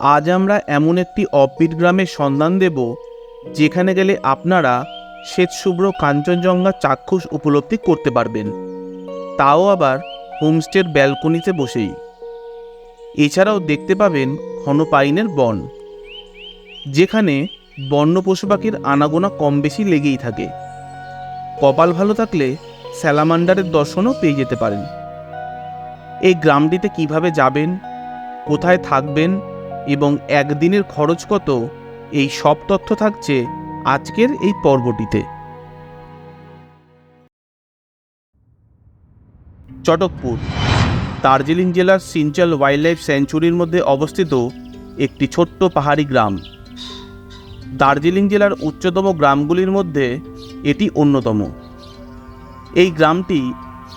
আজ আমরা এমন একটি অফবিট গ্রামের সন্ধান দেব, যেখানে গেলে আপনারা শ্বেতশুভ্র কাঞ্চনজঙ্ঘা চাক্ষুষ উপলব্ধি করতে পারবেন। তাও আবার হোমস্টের ব্যালকনিতে বসেই। এছাড়াও দেখতে পাবেন ঘনপাইনের বন, যেখানে বন্য পশু পাখির আনাগোনা কম বেশি লেগেই থাকে। কপাল ভালো থাকলে স্যালামান্ডারের দর্শনও পেয়ে যেতে পারেন। এই গ্রামটিতে কীভাবে যাবেন, কোথায় থাকবেন এবং একদিনের খরচ কত, এই সব তথ্য থাকছে আজকের এই পর্বটিতে। চটকপুর, দার্জিলিং জেলার সিনচাল ওয়াইল্ড লাইফ স্যাঞ্চুরির মধ্যে অবস্থিত একটি ছোট্ট পাহাড়ি গ্রাম। দার্জিলিং জেলার উচ্চতম গ্রামগুলির মধ্যে এটি অন্যতম। এই গ্রামটি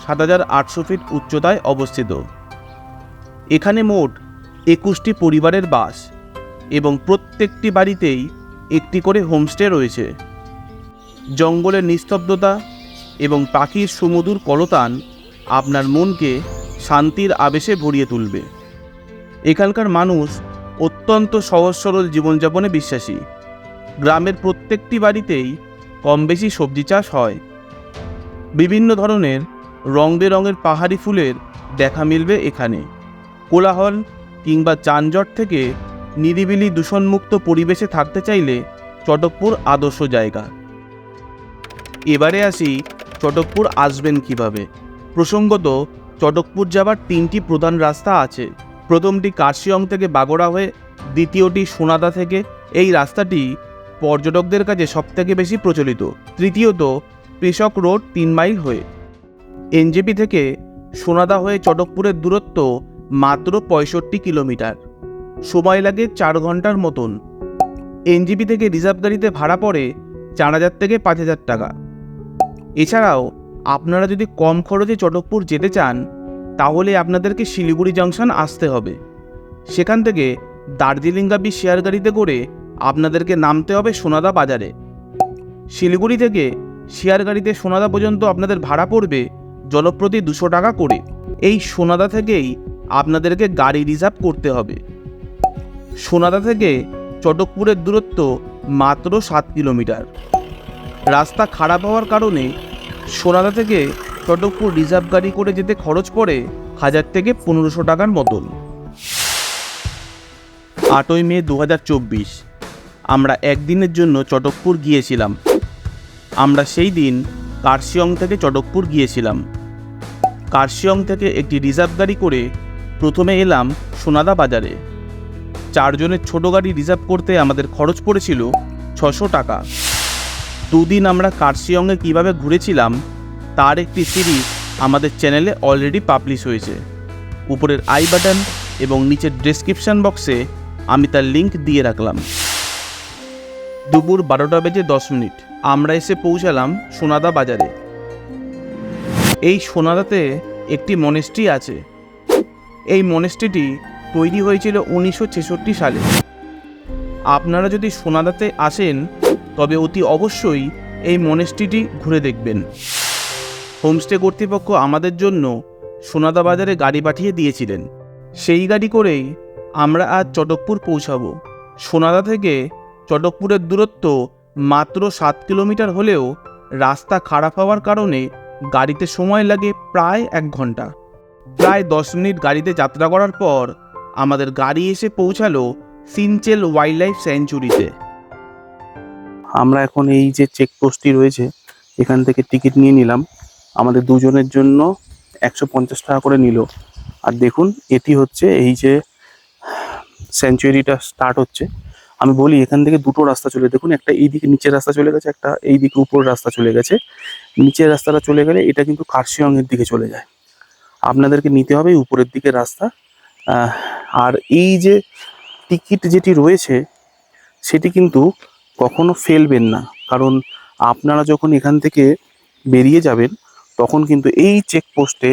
সাত হাজার আটশো ফিট উচ্চতায় অবস্থিত। এখানে মোট একুশটি পরিবারের বাস এবং প্রত্যেকটি বাড়িতেই একটি করে হোমস্টে রয়েছে। জঙ্গলের নিস্তব্ধতা এবং পাখির সুমধুর কলতান আপনার মনকে শান্তির আবেশে ভরিয়ে তুলবে। এখানকার মানুষ অত্যন্ত সহজ সরল জীবনযাপনে বিশ্বাসী। গ্রামের প্রত্যেকটি বাড়িতেই কম বেশি সবজি চাষ হয়। বিভিন্ন ধরনের রং বেরঙের পাহাড়ি ফুলের দেখা মিলবে এখানে। কোলাহল কিংবা যানজট থেকে নিরিবিলি দূষণমুক্ত পরিবেশে থাকতে চাইলে চটকপুর আদর্শ জায়গা। এবারে আসি চটকপুর আসবেন কীভাবে? প্রসঙ্গত, চটকপুর যাবার তিনটি প্রধান রাস্তা আছে। প্রথমটি কার্শিয়ং থেকে বাগড়া হয়ে, দ্বিতীয়টি সোনাদা থেকে। এই রাস্তাটি পর্যটকদের কাছে সবথেকে বেশি প্রচলিত। তৃতীয়ত কৃষক রোড তিন মাইল হয়ে। এনজেপি থেকে সোনাদা হয়ে চটকপুরের দূরত্ব মাত্র পঁয়ষট্টি কিলোমিটার। সময় লাগে চার ঘণ্টার মতন। এনজিপি থেকে রিজার্ভ গাড়িতে ভাড়া পড়ে চার হাজার থেকে পাঁচ হাজার টাকা। এছাড়াও, আপনারা যদি কম খরচে চটকপুর যেতে চান, তাহলে আপনাদেরকে শিলিগুড়ি জংশন আসতে হবে। সেখান থেকে দার্জিলিংগাবি শেয়ার গাড়িতে করে আপনাদেরকে নামতে হবে সোনাদা বাজারে। শিলিগুড়ি থেকে শেয়ার গাড়িতে সোনাদা পর্যন্ত আপনাদের ভাড়া পড়বে জলপ্রতি দুশো টাকা করে। এই সোনাদা থেকেই আপনাদেরকে গাড়ি রিজার্ভ করতে হবে। সোনাদা থেকে চটকপুরের দূরত্ব মাত্র সাত কিলোমিটার। রাস্তা খারাপ হওয়ার কারণে সোনাদা থেকে চটকপুর রিজার্ভ গাড়ি করে যেতে খরচ পড়ে হাজার থেকে পনেরোশো টাকার মতন। আটই মে দু হাজার চব্বিশ, আমরা একদিনের জন্য চটকপুর গিয়েছিলাম। আমরা সেই দিন কার্শিয়ং থেকে চটকপুর গিয়েছিলাম। কার্শিয়ং থেকে একটি রিজার্ভ গাড়ি করে প্রথমে এলাম সোনাদা বাজারে। চারজনের ছোট গাড়ি রিজার্ভ করতে আমাদের খরচ পড়েছিল ছশো টাকা। দুদিন আমরা কার্শিয়ংয়ে কীভাবে ঘুরেছিলাম, তার একটি সিরিজ আমাদের চ্যানেলে অলরেডি পাবলিশ হয়েছে। উপরের আই বাটন এবং নিচের ডেসক্রিপশন বক্সে আমি তার লিংক দিয়ে রাখলাম। দুপুর বারোটা বেজে দশ মিনিট, আমরা এসে পৌঁছালাম সোনাদা বাজারে। এই সোনাদাতে একটি মনেস্ট্রি আছে এই মনেস্ট্রিটি তৈরি হয়েছিল উনিশশো ছেষট্টি সালে। আপনারা যদি সোনাদাতে আসেন, তবে অতি অবশ্যই এই মনেস্ট্রিটি ঘুরে দেখবেন। হোমস্টে কর্তৃপক্ষ আমাদের জন্য সোনাদা বাজারে গাড়ি পাঠিয়ে দিয়েছিলেন। সেই গাড়ি করেই আমরা আজ চটকপুর পৌঁছাবো। সোনাদা থেকে চটকপুরের দূরত্ব মাত্র সাত কিলোমিটার হলেও রাস্তা খারাপ হওয়ার কারণে গাড়িতে সময় লাগে প্রায় এক ঘণ্টা। প্রায় দশ মিনিট গাড়িতে যাত্রা করার পর আমাদের গাড়ি এসে পৌঁছালো সিনচেল ওয়াইল্ড লাইফ স্যাঞ্চুরিতে। আমরা এখন এই যে চেকপোস্টটি রয়েছে, এখান থেকে টিকিট নিয়ে নিলাম। আমাদের দুজনের জন্য একশো পঞ্চাশ টাকা করে নিল। আর দেখুন, এটি হচ্ছে এই যে স্যাঞ্চুরিটা স্টার্ট হচ্ছে। আমি বলি, এখান থেকে দুটো রাস্তা চলে, দেখুন, একটা এই দিকে নিচের রাস্তা চলে গেছে, একটা এই দিকে উপর রাস্তা চলে গেছে। নিচের রাস্তাটা চলে গেলে এটা কিন্তু কার্শিয়ংয়ের দিকে চলে যায়। আপনাদেরকে নিতে হবে উপরের দিকে রাস্তা। আর এই যে টিকিট যেটি রয়েছে, সেটি কিন্তু কখনো ফেলবেন না। কারণ আপনারা যখন এখান থেকে বেরিয়ে যাবেন, তখন কিন্তু এই চেকপোস্টে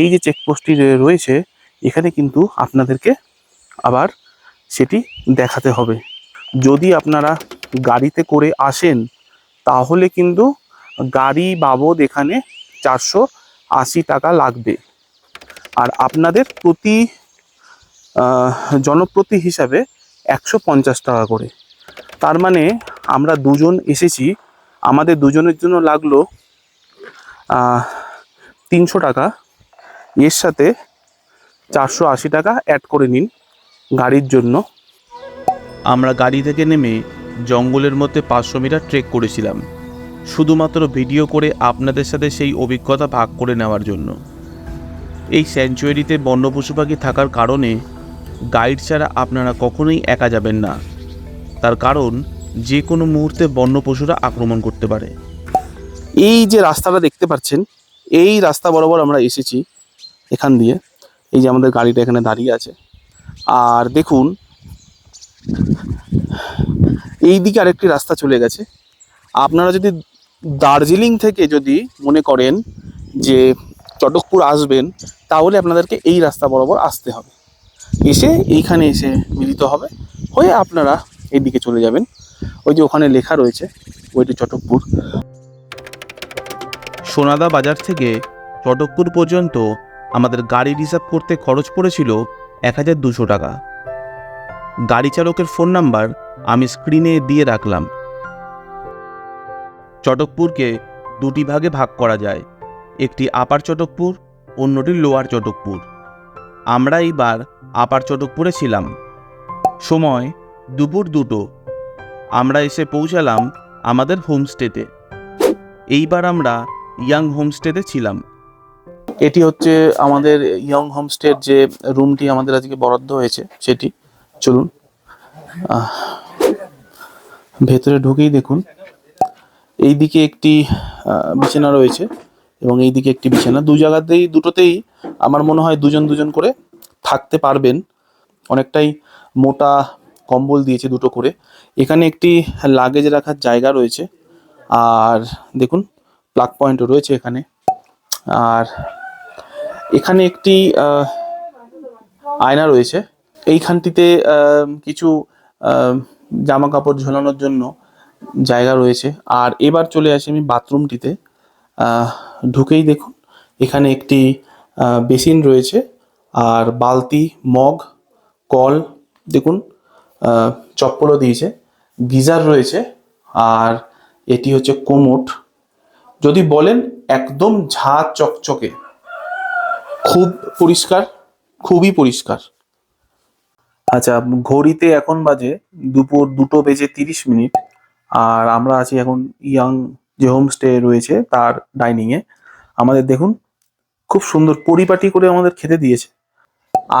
এই যে চেকপোস্টটি রয়েছে, এখানে কিন্তু আপনাদেরকে আবার সেটি দেখাতে হবে। যদি আপনারা গাড়িতে করে আসেন, তাহলে কিন্তু গাড়ি বাবদ এখানে চারশো আশি টাকা লাগবে। আর আপনাদের প্রতি জনপ্রতি হিসাবে একশো পঞ্চাশ টাকা করে। তার মানে আমরা দুজন এসেছি, আমাদের দুজনের জন্য লাগল তিনশো টাকা। এর সাথে চারশো আশি টাকা অ্যাড করে নিন গাড়ির জন্য। আমরা গাড়ি থেকে নেমে জঙ্গলের মধ্যে পাঁচশো মিটার ট্রেক করেছিলাম, শুধুমাত্র ভিডিও করে আপনাদের সাথে সেই অভিজ্ঞতা ভাগ করে নেওয়ার জন্য। এই স্যাঞ্চুয়ারিতে বন্য পশু পাখি থাকার কারণে গাইড ছাড়া আপনারা কখনোই একা যাবেন না। তার কারণ যে কোনো মুহূর্তে বন্য পশুরা আক্রমণ করতে পারে। এই যে রাস্তাটা দেখতে পাচ্ছেন, এই রাস্তা বরাবর আমরা এসেছি এখান দিয়ে। এই যে আমাদের গাড়িটা এখানে দাঁড়িয়ে আছে। আর দেখুন এই দিকে আরেকটি রাস্তা চলে গেছে। আপনারা যদি দার্জিলিং থেকে যদি মনে করেন যে চটকপুর আসবেন, তাহলে আপনাদেরকে এই রাস্তা বরাবর আসতে হবে। এসে এইখানে এসে মিলিত হবে, হয়ে আপনারা এইদিকে চলে যাবেন। ওই যে ওখানে লেখা রয়েছে, ওইটি চটকপুর। সোনাদা বাজার থেকে চটকপুর পর্যন্ত আমাদের গাড়ি রিজার্ভ করতে খরচ পড়েছিল এক হাজার দুশো টাকা। গাড়ি চালকের ফোন নাম্বার আমি স্ক্রিনে দিয়ে রাখলাম। চটকপুরকে দুটি ভাগে ভাগ করা যায়। একটি আপার চটকপুর, অন্যটি লোয়ার চটকপুর। আমরা এইবার আপার চটকপুরে ছিলাম। সময় দুপুর দুটো। আমরা এসে পৌঁছালাম আমাদের হোমস্টেতে। এইবার আমরা ইয়াং হোমস্টেতে ছিলাম। এটি হচ্ছে আমাদের ইয়ং হোমস্টের যে রুমটি আমাদের আজকে বরাদ্দ হয়েছে, সেটি। চলুন। ভেতরে ঢুকেই দেখুন। এইদিকে একটি বিছানা রয়েছে। এবং এইদিকে একটি বিছানা। দু জায়গাতেই, দুটোতেই আমার মনে হয় দুজন দুজন করে থাকতে পারবেন। অনেকটাই মোটা কম্বল দিয়েছে দুটো করে। এখানে একটি লাগেজ রাখার জায়গা রয়েছে। আর দেখুন প্লাগ পয়েন্টও রয়েছে এখানে। আর এখানে একটি আয়না রয়েছে। এইখানটিতে কিছু জামা কাপড় ঝোলানোর জন্য জায়গা রয়েছে। আর এবার চলে আসি আমি বাথরুমটিতে ঢুকেই দেখুন। এখানে একটি বেসিন রয়েছে আর বালতি, মগ, কল, দেখুন চপ্পলও দিয়েছে। গিজার রয়েছে আর এটি হচ্ছে কোমোট। যদি বলেন একদম ঝা চকচকে, খুব পরিষ্কার, খুবই পরিষ্কার। আচ্ছা ঘড়িতে এখন বাজে দুপুর দুটো বেজে তিরিশ মিনিট আর আমরা আছি এখন ইয়াং যে হোমস্টে রয়েছে তার ডাইনিংয়ে। আমাদের দেখুন, খুব সুন্দর পরিপাটি করে আমাদের খেতে দিয়েছে।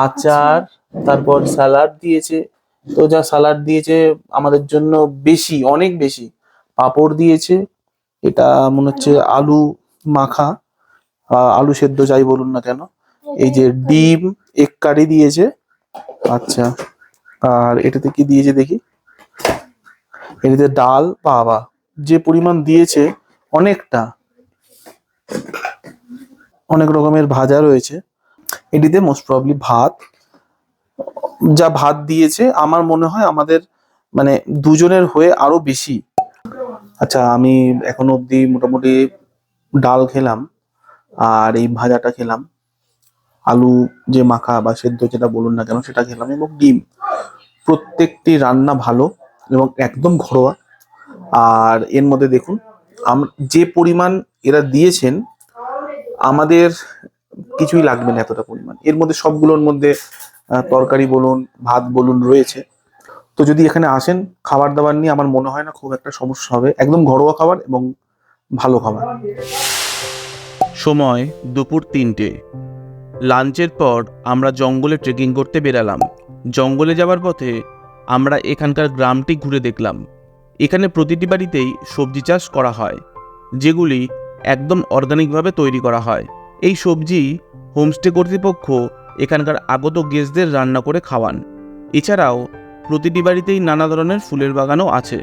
আচার, তারপর স্যালাড দিয়েছে। তো যা স্যালাড দিয়েছে আমাদের জন্য বেশি, অনেক বেশি। পাঁপড় দিয়েছে, এটা মনে হচ্ছে আলু মাখা আলু সেদ্ধ যাই বলুন না কেন। এই যে ডিম, এক কারি দিয়েছে। আচ্ছা আর এটাতে কি দিয়েছে দেখি? এটাতে ডাল, বাবা। যে পরিমাণ দিয়েছে অনেকটা, অনেক রকমের ভাজা রয়েছে। এটিতে মোস্ট প্রবলি ভাত। যা ভাত দিয়েছে, আমার মনে হয় আমাদের মানে দুজনের হয়ে আরও বেশি। আচ্ছা আমি এখনও অবধি মোটামুটি ডাল খেলাম, আর এই ভাজাটা খেলাম। আলু যে মাখা বা সেদ্ধ যেটা বলুন না কেন, সেটা খেলাম এবং ডিম। প্রত্যেকটি রান্না ভালো এবং একদম ঘরোয়া। আর এর মধ্যে দেখুন যে পরিমাণ এরা দিয়েছেন, আমাদের কিছুই লাগবে না এতটা পরিমাণ। এর মধ্যে সবগুলোর মধ্যে তরকারি বলুন, ভাত বলুন রয়েছে। তো যদি এখানে আসেন খাবার দাবার নিয়ে আমার মনে হয় না খুব একটা সমস্যা হবে। একদম ঘরোয়া খাবার এবং ভালো খাবার। সময় দুপুর তিনটে। লাঞ্চের পর আমরা জঙ্গলে ট্রেকিং করতে বেরালাম। জঙ্গলে যাওয়ার পথে আমরা এখানকার গ্রামটি ঘুরে দেখলাম। এখানে প্রতিটি বাড়িতেই সবজি চাষ করা হয়, যেগুলি একদম অর্গানিকভাবে তৈরি করা হয়। এই সবজি হোমস্টে কর্তৃপক্ষ এখানকার আগত গেস্টদের রান্না করে খাওয়ান। এছাড়াও প্রতিটি বাড়িতেই নানা ধরনের ফুলের বাগানও আছে।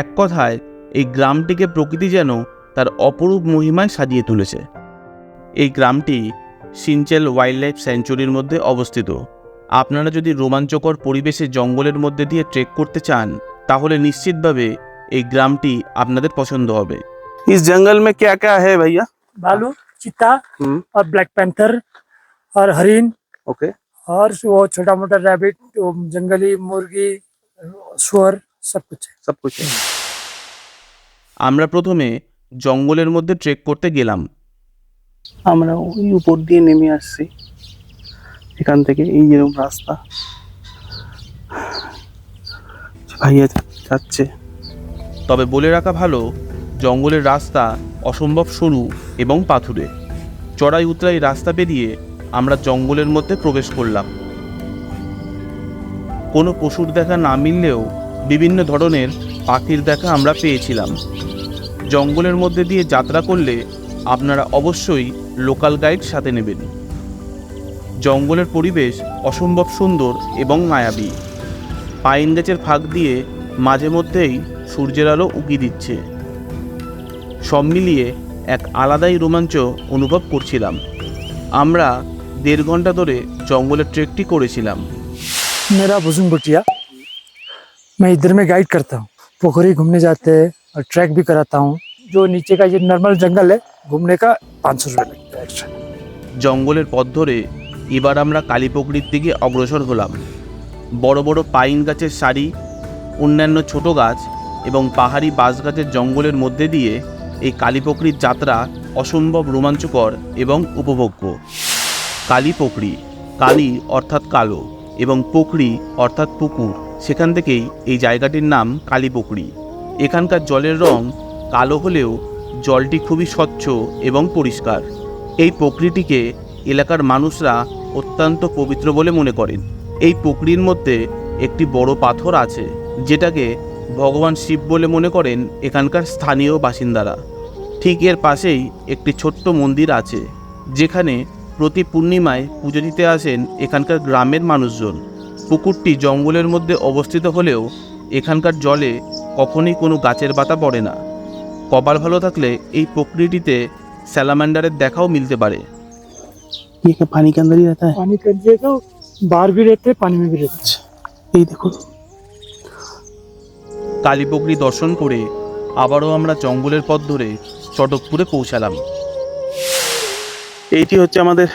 এক কথায়, এই গ্রামটিকে প্রকৃতি যেন তার অপরূপ মহিমায় সাজিয়ে তুলেছে। এই গ্রামটি সিনচেল ওয়াইল্ড লাইফ স্যাঞ্চুরির মধ্যে অবস্থিত। আপনারা যদি রোমাঞ্চকর পরিবেশে জঙ্গলের মধ্যে দিয়ে ট্রেক করতে চান তাহলে নিশ্চিতভাবে এই গ্রামটি আপনাদের পছন্দ হবে इस जंगल में क्या क्या है भैया भालू चीता हम्म। और ब्लैक पैंथर और हरिन ओके और वो छोटा मोटा रैबिट जंगली मुर्गी सुअर सब कुछ है সব কিছু আমরা প্রথমে জঙ্গলের মধ্যে ট্রেক করতে গেলাম আমরা ওই উপর দিয়ে নেমে আসছি এখান থেকে এই যেরকম রাস্তা ভাইয়া যাচ্ছে। তবে বলে রাখা ভালো, জঙ্গলের রাস্তা অসম্ভব সরু এবং পাথুরে। চড়াই উতরাই রাস্তা পেরিয়ে আমরা জঙ্গলের মধ্যে প্রবেশ করলাম। কোনো পশুর দেখা না মিললেও বিভিন্ন ধরনের পাখির দেখা আমরা পেয়েছিলাম। জঙ্গলের মধ্যে দিয়ে যাত্রা করলে আপনারা অবশ্যই লোকাল গাইড সাথে নেবেন। জঙ্গলের পরিবেশ অসম্ভব সুন্দর এবং মায়াবী। পাইন গাছের ফাঁক দিয়ে মাঝে মধ্যেই সূর্যের আলো উকি দিচ্ছে সব মিলিয়ে এক আলাদাই রোমাঞ্চ অনুভব করছিলাম আমরা দেড় ঘন্টা ধরে জঙ্গলের ট্রেকটি করেছিলাম मेरा भुजुंग गुटिया मैं इधर में गाइड करता हूँ पोखरी घूमने जाते हैं और ट्रैक भी कराता हूँ जो नीचे का ये नॉर्मल जंगल है घूमने का पाँच सौ रुपये लगता है एक्स्ट्रा জঙ্গলের পথ ধরে এবার আমরা কালীপুকুরির দিকে অগ্রসর হলাম বড় বড় পাইন গাছের সারি, অন্যান্য ছোট গাছ এবং পাহাড়ি বাঁশ গাছের জঙ্গলের মধ্যে দিয়ে এই কালীপুকুরির যাত্রা অসম্ভব রোমাঞ্চকর এবং উপভোগ্য। কালীপুকুরি কালী অর্থাৎ কালো এবং পুকুরি অর্থাৎ পুকুর, সেখান থেকেই এই জায়গাটির নাম কালীপুকুরি এখানকার জলের রং কালো হলেও জলটি খুবই স্বচ্ছ এবং পরিষ্কার। এই প্রকৃতিকে এলাকার মানুষরা অত্যন্ত পবিত্র বলে মনে করেন। এই পুকুরির মধ্যে একটি বড় পাথর আছে যেটাকে ভগবান শিব বলে মনে করেন এখানকার স্থানীয় বাসিন্দারা। ঠিক এর পাশেই একটি ছোট্ট মন্দির আছে যেখানে প্রতি পূর্ণিমায় পুজো দিতে আসেন এখানকার গ্রামের মানুষজন। পুকুরটি জঙ্গলের মধ্যে অবস্থিত হলেও এখানকার জলে কখনই কোনো গাছের পাতা পড়ে না। কপাল ভালো থাকলে এই প্রকৃতিতে স্যালামান্ডারের দেখাও মিলতে পারে। পানি কান্দারি पानी के अंदर ही रहता है पानी कर दिए तो बाहर भी रहते हैं पानी में भी रहते हैं এই দেখুন কালীপুকুরি দর্শন করে আবারও আমরা জঙ্গলের পথ ধরে চটকপুরে পৌঁছালাম এইটি হচ্ছে আমাদের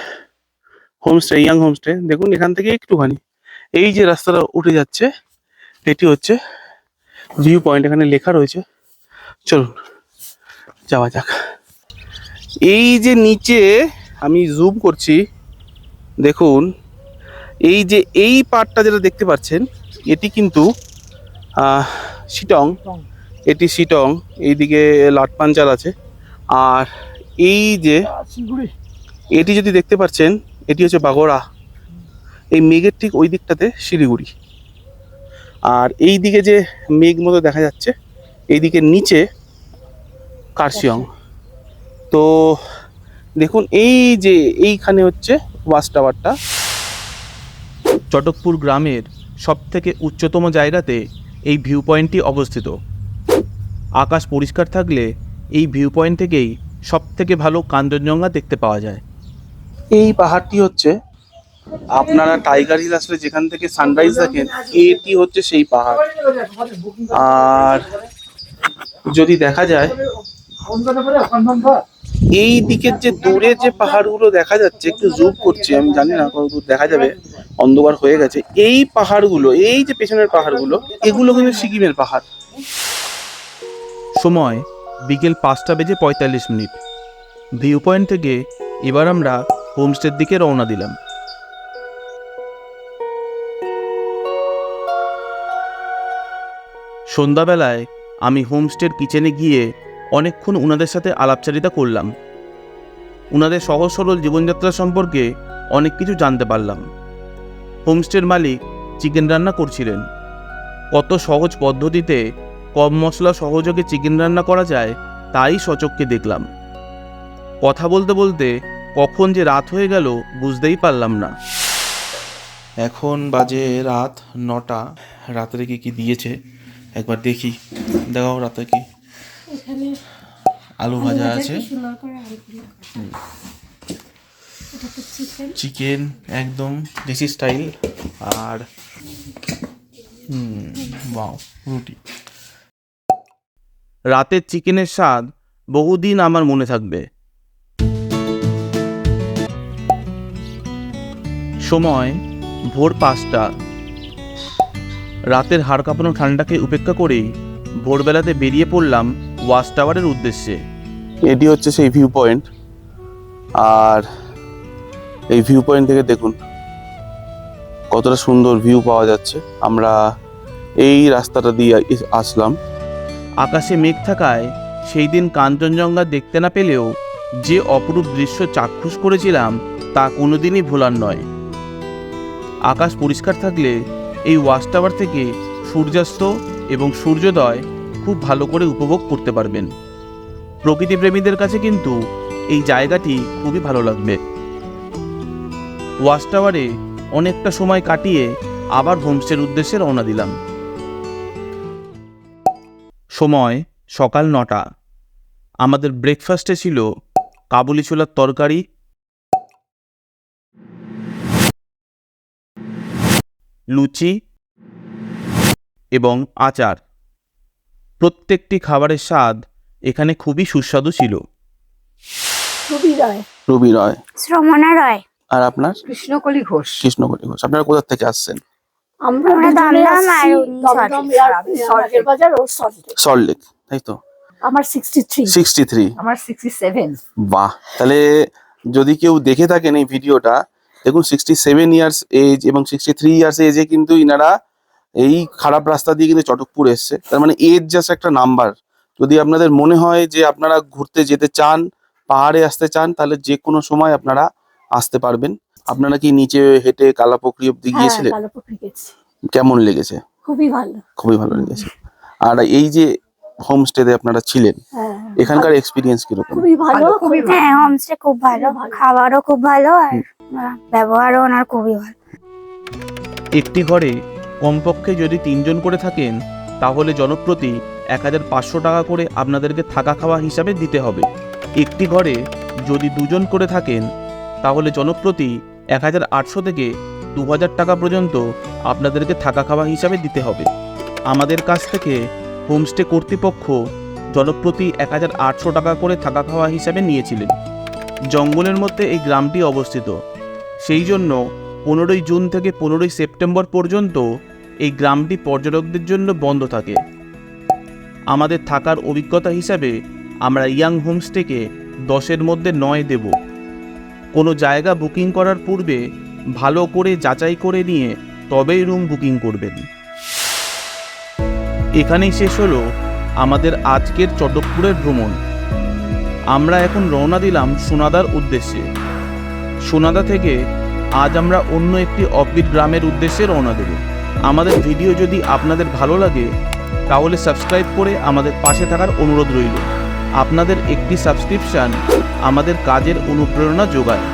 হোমস্টে ইয়াং হোমস্টে দেখুন এখান থেকে একটুখানি এই যে রাস্তাটা উঠে যাচ্ছে এটি হচ্ছে ভিউ পয়েন্ট এখানে লেখা রয়েছে চলুন যাওয়া যাক এই যে নিচে আমি জুম করছি দেখুন এই যে এই পাটটা যেটা দেখতে পাচ্ছেন এটি কিন্তু শিটং। এটি শিটং এইদিকে লাটপাঞ্চাল আছে। আর এই যে এটি যদি দেখতে পাচ্ছেন এটি হচ্ছে বাগোড়া। এই মেঘের ঠিক ওই দিকটাতে শিলিগুড়ি। আর এই দিকে যে মেঘ মতো দেখা যাচ্ছে এইদিকে নিচে কার্শিয়ং। তো দেখুন এই যে এইখানে হচ্ছে ওয়াশ টাওয়ারটা। চটকপুর গ্রামের সবথেকে উচ্চতম জায়গাতে এই ভিউ পয়েন্টটি অবস্থিত। আকাশ পরিষ্কার থাকলে এই ভিউ পয়েন্ট থেকেই সবথেকে ভালো কাঞ্চনজঙ্ঘা দেখতে পাওয়া যায়। এই পাহাড়টি হচ্ছে আপনারা টাইগার হিল আসলে যেখান থেকে সানরাইজ দেখেন, এটি হচ্ছে সেই পাহাড়। আর যদি দেখা যায় এই দিকের যে দূরে যে পাহাড়গুলো দেখা যাচ্ছে, একটু জুম করছি, আমি জানি না কত দূর দেখা যাবে, অন্ধকার হয়ে গেছে। এই পাহাড়গুলো, এই যে পেছনের পাহাড়গুলো, এগুলো কিন্তু সিকিমের পাহাড়। সময় বিকেল পাঁচটা বেজে পঁয়তাল্লিশ মিনিট। ভিউ পয়েন্ট থেকে এবার আমরা হোমস্টের দিকে রওনা দিলাম। সন্ধ্যাবেলায় আমি হোমস্টের কিচেনে গিয়ে অনেকক্ষণ উনাদের সাথে আলাপচারিতা করলাম। উনাদের সহজ সরল জীবনযাত্রা সম্পর্কে অনেক কিছু জানতে পারলাম। হোমস্টের মালিক চিকেন রান্না করছিলেন। কত সহজ পদ্ধতিতে কম মশলা সহযোগে চিকেন রান্না করা যায় তাই সচক্ষে দেখলাম। কথা বলতে বলতে কখন যে রাত হয়ে গেল বুঝতেই পারলাম না। এখন বাজে রাত নটা। রাত্রে কি কি দিয়েছে? একবার দেখি। দেখাও রাতে কি। এখানে আলু ভাজা আছে। চিকেন একদম দেশি স্টাইল আর হুম বাও রুটি। রাতের চিকেনের স্বাদ বহুদিন আমার মনে থাকবে। সময় ভোর পাঁচটা। রাতের হাড় কাঁপানো ঠান্ডাকে উপেক্ষা করেই ভোরবেলাতে বেরিয়ে পড়লাম ওয়াচ টাওয়ারের উদ্দেশ্যে। এটি হচ্ছে সেই ভিউ পয়েন্ট আর এই ভিউ পয়েন্ট থেকে দেখুন কতটা সুন্দর ভিউ পাওয়া যাচ্ছে। আমরা এই রাস্তাটা দিয়ে আসলাম। আকাশে মেঘ থাকায় সেই দিন কাঞ্চনজঙ্ঘা দেখতে না পেলেও যে অপরূপ দৃশ্য চাক্ষুষ করেছিলাম তা কোনোদিনই ভোলার নয়। আকাশ পরিষ্কার থাকলে এই ওয়াচ টাওয়ার থেকে সূর্যাস্ত এবং সূর্যোদয় খুব ভালো করে উপভোগ করতে পারবেন। প্রকৃতিপ্রেমীদের কাছে কিন্তু এই জায়গাটি খুবই ভালো লাগবে। ওয়াচ টাওয়ারে অনেকটা সময় কাটিয়ে আবার হোমস্টের উদ্দেশ্যে রওনা দিলাম। সময় সকাল নটা। আমাদের ব্রেকফাস্টে ছিল কাবুলি ছোলার তরকারি। লুচি। এবং আচার। প্রত্যেকটি খাবারের স্বাদ এখানে খুবই সুস্বাদু ছিল। রবি রায়। রবি রয়। শ্রমণা রয়। আর আপনার? কৃষ্ণকলি ঘোষ। কৃষ্ণকলি ঘোষ। আপনারা কোথা থেকে আসছেন? আমরা আমরা দুজনে দমদম আর আসছি উনি দমদম সল্টলেক। এয়ারপোর্ট, সল্টলেক। বাজার ও সল্টলেক। সল্টলেক তাই তো? আমার সিক্সটি থ্রি সিক্সটি থ্রি আমার সিক্সটি সেভেন বাহ তাহলে যদি কেউ দেখে থাকেন এই ভিডিওটা দেখুন সিক্সটি সেভেন ইয়ার্স এজ এবং সিক্সটি থ্রি ইয়ার্স এজে কিন্তু ইনারা এই খারাপ রাস্তা দিয়ে কিন্তু চটকপুর এসছে। তার মানে এজ জাস্ট একটা নাম্বার যদি আপনাদের মনে হয় যে আপনারা ঘুরতে যেতে চান পাহাড়ে আসতে চান তাহলে যে কোনো সময় আপনারা আসতে পারবেন। আপনারা কি নিচে হেঁটে কালাপুকুরি অব্দি হ্যাঁ গিয়েছিলেন? কেমন লেগেছে? খুবই ভালো। খুবই ভালো লেগেছে। আর এই যে হোমস্টেতে আপনারা ছিলেন হ্যাঁ। এখানকার এক্সপিরিয়েন্স কীরকম? খুবই ভালো খুবই হ্যাঁ হোমস্টে খুব ভালো ভালো। খাবারও খুব ভালো আর ব্যবহারও ওনার খুবই ভালো। একটি ঘরে কমপক্ষে যদি তিনজন করে থাকেন, তাহলে জনপ্রতি এক হাজার পাঁচশো টাকা করে আপনাদেরকে থাকা খাওয়া হিসাবে দিতে হবে। একটি ঘরে যদি দুজন করে থাকেন, তাহলে জনপ্রতি এক হাজার আটশো থেকে দু হাজার টাকা পর্যন্ত আপনাদেরকে থাকা খাওয়া হিসাবে দিতে হবে। আমাদের কাছ থেকে হোমস্টে কর্তৃপক্ষ জনপ্রতি এক হাজার আটশো টাকা করে থাকা খাওয়া হিসাবে নিয়েছিলেন। জঙ্গলের মধ্যে এই গ্রামটি অবস্থিত। সেই জন্য পনেরোই জুন থেকে পনেরোই সেপ্টেম্বর পর্যন্ত এই গ্রামটি পর্যটকদের জন্য বন্ধ থাকে। আমাদের থাকার অভিজ্ঞতা হিসাবে আমরা ইয়াং হোমস্টেকে দশের মধ্যে নয় দেব। কোনো জায়গা বুকিং করার পূর্বে ভালো করে যাচাই করে নিয়ে তবেই রুম বুকিং করবেন। এখানেই শেষ হলো আমাদের আজকের চটকপুরের ভ্রমণ। আমরা এখন রওনা দিলাম সোনাদার উদ্দেশ্যে। সোনাদা থেকে আজ আমরা অন্য একটি অফবিট গ্রামের উদ্দেশ্যে রওনা দেব। আমাদের ভিডিও যদি আপনাদের ভালো লাগে, তাহলে সাবস্ক্রাইব করে আমাদের পাশে থাকার অনুরোধ রইল। আপনাদের একটি সাবস্ক্রিপশান আমাদের কাজের অনুপ্রেরণা যোগায়।